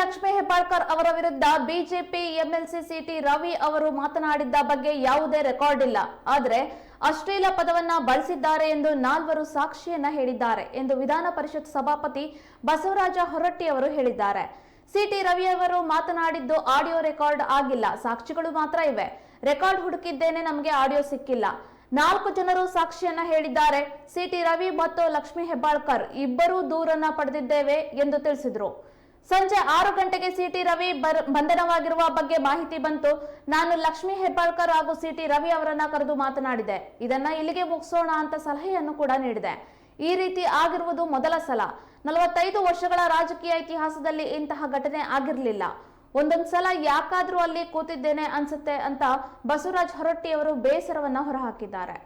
ಲಕ್ಷ್ಮೀ ಹೆಬ್ಬಾಳ್ಕರ್ ಅವರ ವಿರುದ್ಧ BJP, MLC city Ravi ಅವರು ಮಾತನಾಡಿದ್ದ ಬಗ್ಗೆ ಯಾವುದೇ ರೆಕಾರ್ಡ್ ಇಲ್ಲ. ಆದರೆ ಅಶ್ಲೀಲ ಪದವನ್ನ ಬಳಸಿದ್ದಾರೆ ಎಂದು ನಾಲ್ವರು ಸಾಕ್ಷಿಯನ್ನ ಹೇಳಿದ್ದಾರೆ ಎಂದು ವಿಧಾನ ಪರಿಷತ್ ಸಭಾಪತಿ ಬಸವರಾಜ ಹೊರಟ್ಟಿ ಅವರು ಹೇಳಿದ್ದಾರೆ. ಸಿಟಿ ರವಿ ಅವರು ಮಾತನಾಡಿದ್ದು ಆಡಿಯೋ ರೆಕಾರ್ಡ್ ಆಗಿಲ್ಲ. ಸಾಕ್ಷಿಗಳು ಮಾತ್ರ ಇವೆ. ರೆಕಾರ್ಡ್ ಹುಡುಕಿದ್ದೇನೆ ನಮಗೆ ಆಡಿಯೋ ಸಿಕ್ಕಿಲ್ಲ. ನಾಲ್ಕು ಜನರು ಸಾಕ್ಷಿಯನ್ನ ಹೇಳಿದ್ದಾರೆ. ಸಿಟಿ ರವಿ ಮತ್ತು ಲಕ್ಷ್ಮೀ ಹೆಬ್ಬಾಳ್ಕರ್ ಇಬ್ಬರೂ ದೂರನ್ನ ಪಡೆದಿದ್ದೇವೆ ಎಂದು ತಿಳಿಸಿದ್ರು. ಸಂಜೆ ಆರು ಗಂಟೆಗೆ ಸಿಟಿ ರವಿ ಬಂಧನವಾಗಿರುವ ಬಗ್ಗೆ ಮಾಹಿತಿ ಬಂತು. ನಾನು ಲಕ್ಷ್ಮಿ ಹೆಬ್ಬಾಳ್ಕರ್ ಹಾಗೂ ಸಿಟಿ ರವಿ ಅವರನ್ನ ಕರೆದು ಮಾತನಾಡಿದೆ. ಇದನ್ನ ಇಲ್ಲಿಗೆ ಮುಗಿಸೋಣ ಅಂತ ಸಲಹೆಯನ್ನು ಕೂಡ ನೀಡಿದೆ. ಈ ರೀತಿ ಆಗಿರುವುದು ಮೊದಲ ಸಲ. ನಲವತ್ತೈದು ವರ್ಷಗಳ ರಾಜಕೀಯ ಇತಿಹಾಸದಲ್ಲಿ ಇಂತಹ ಘಟನೆ ಆಗಿರಲಿಲ್ಲ. ಒಂದೊಂದು ಸಲ ಯಾಕಾದ್ರೂ ಅಲ್ಲಿ ಕೂತಿದ್ದೇನೆ ಅನ್ಸುತ್ತೆ ಅಂತ ಬಸವರಾಜ್ ಹೊರಟ್ಟಿ ಅವರು ಬೇಸರವನ್ನ ಹೊರಹಾಕಿದ್ದಾರೆ.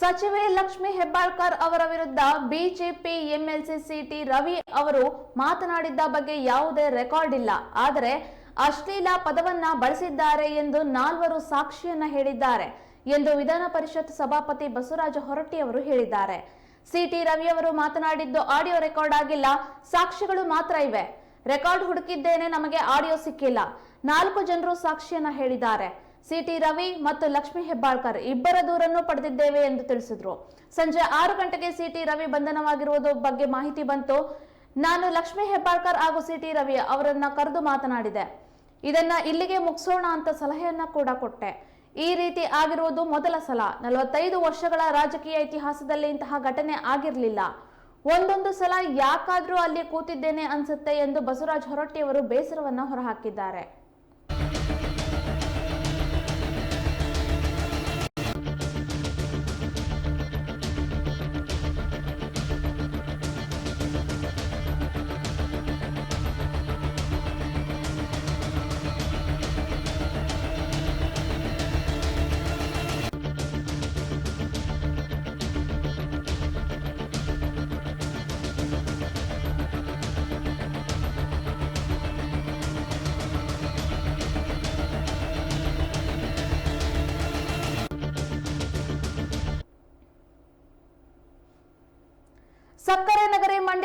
ಸಚಿವೆ ಲಕ್ಷ್ಮಿ ಹೆಬ್ಬಾಳ್ಕರ್ ಅವರ ವಿರುದ್ಧ ಬಿಜೆಪಿ ಎಂಎಲ್ಸಿ ಸಿಟಿ ರವಿ ಅವರು ಮಾತನಾಡಿದ್ದ ಬಗ್ಗೆ ಯಾವುದೇ ರೆಕಾರ್ಡ್ ಇಲ್ಲ. ಆದರೆ ಅಶ್ಲೀಲ ಪದವನ್ನ ಬಳಸಿದ್ದಾರೆ ಎಂದು ನಾಲ್ವರು ಸಾಕ್ಷಿಯನ್ನ ಹೇಳಿದ್ದಾರೆ ಎಂದು ವಿಧಾನ ಪರಿಷತ್ ಸಭಾಪತಿ ಬಸವರಾಜ ಹೊರಟ್ಟಿ ಅವರು ಹೇಳಿದ್ದಾರೆ. ಸಿಟಿ ರವಿ ಅವರು ಮಾತನಾಡಿದ್ದು ಆಡಿಯೋ ರೆಕಾರ್ಡ್ ಆಗಿಲ್ಲ. ಸಾಕ್ಷಿಗಳು ಮಾತ್ರ ಇವೆ. ರೆಕಾರ್ಡ್ ಹುಡುಕಿದ್ದೇನೆ, ನಮಗೆ ಆಡಿಯೋ ಸಿಕ್ಕಿಲ್ಲ. ನಾಲ್ಕು ಜನರು ಸಾಕ್ಷಿಯನ್ನ ಹೇಳಿದ್ದಾರೆ. ಸಿಟಿ ರವಿ ಮತ್ತು ಲಕ್ಷ್ಮಿ ಹೆಬ್ಬಾಳ್ಕರ್ ಇಬ್ಬರ ದೂರನ್ನು ಪಡೆದಿದ್ದೇವೆ ಎಂದು ತಿಳಿಸಿದ್ರು. ಸಂಜೆ ಆರು ಗಂಟೆಗೆ ಸಿಟಿ ರವಿ ಬಂಧನವಾಗಿರುವುದು ಬಗ್ಗೆ ಮಾಹಿತಿ ಬಂತು. ನಾನು ಲಕ್ಷ್ಮಿ ಹೆಬ್ಬಾಳ್ಕರ್ ಹಾಗೂ ಸಿಟಿ ರವಿ ಅವರನ್ನ ಕರೆದು ಮಾತನಾಡಿದೆ. ಇದನ್ನ ಇಲ್ಲಿಗೆ ಮುಗಿಸೋಣ ಅಂತ ಸಲಹೆಯನ್ನ ಕೂಡ ಕೊಟ್ಟೆ. ಈ ರೀತಿ ಆಗಿರುವುದು ಮೊದಲ ಸಲ. ನಲವತ್ತೈದು ವರ್ಷಗಳ ರಾಜಕೀಯ ಇತಿಹಾಸದಲ್ಲಿ ಇಂತಹ ಘಟನೆ ಆಗಿರಲಿಲ್ಲ. ಒಂದೊಂದು ಸಲ ಯಾಕಾದ್ರೂ ಅಲ್ಲಿ ಕೂತಿದ್ದೇನೆ ಅನ್ಸುತ್ತೆ ಎಂದು ಬಸವರಾಜ್ ಹೊರಟ್ಟಿಯವರು ಬೇಸರವನ್ನ ಹೊರಹಾಕಿದ್ದಾರೆ. सकरे नगरे मंड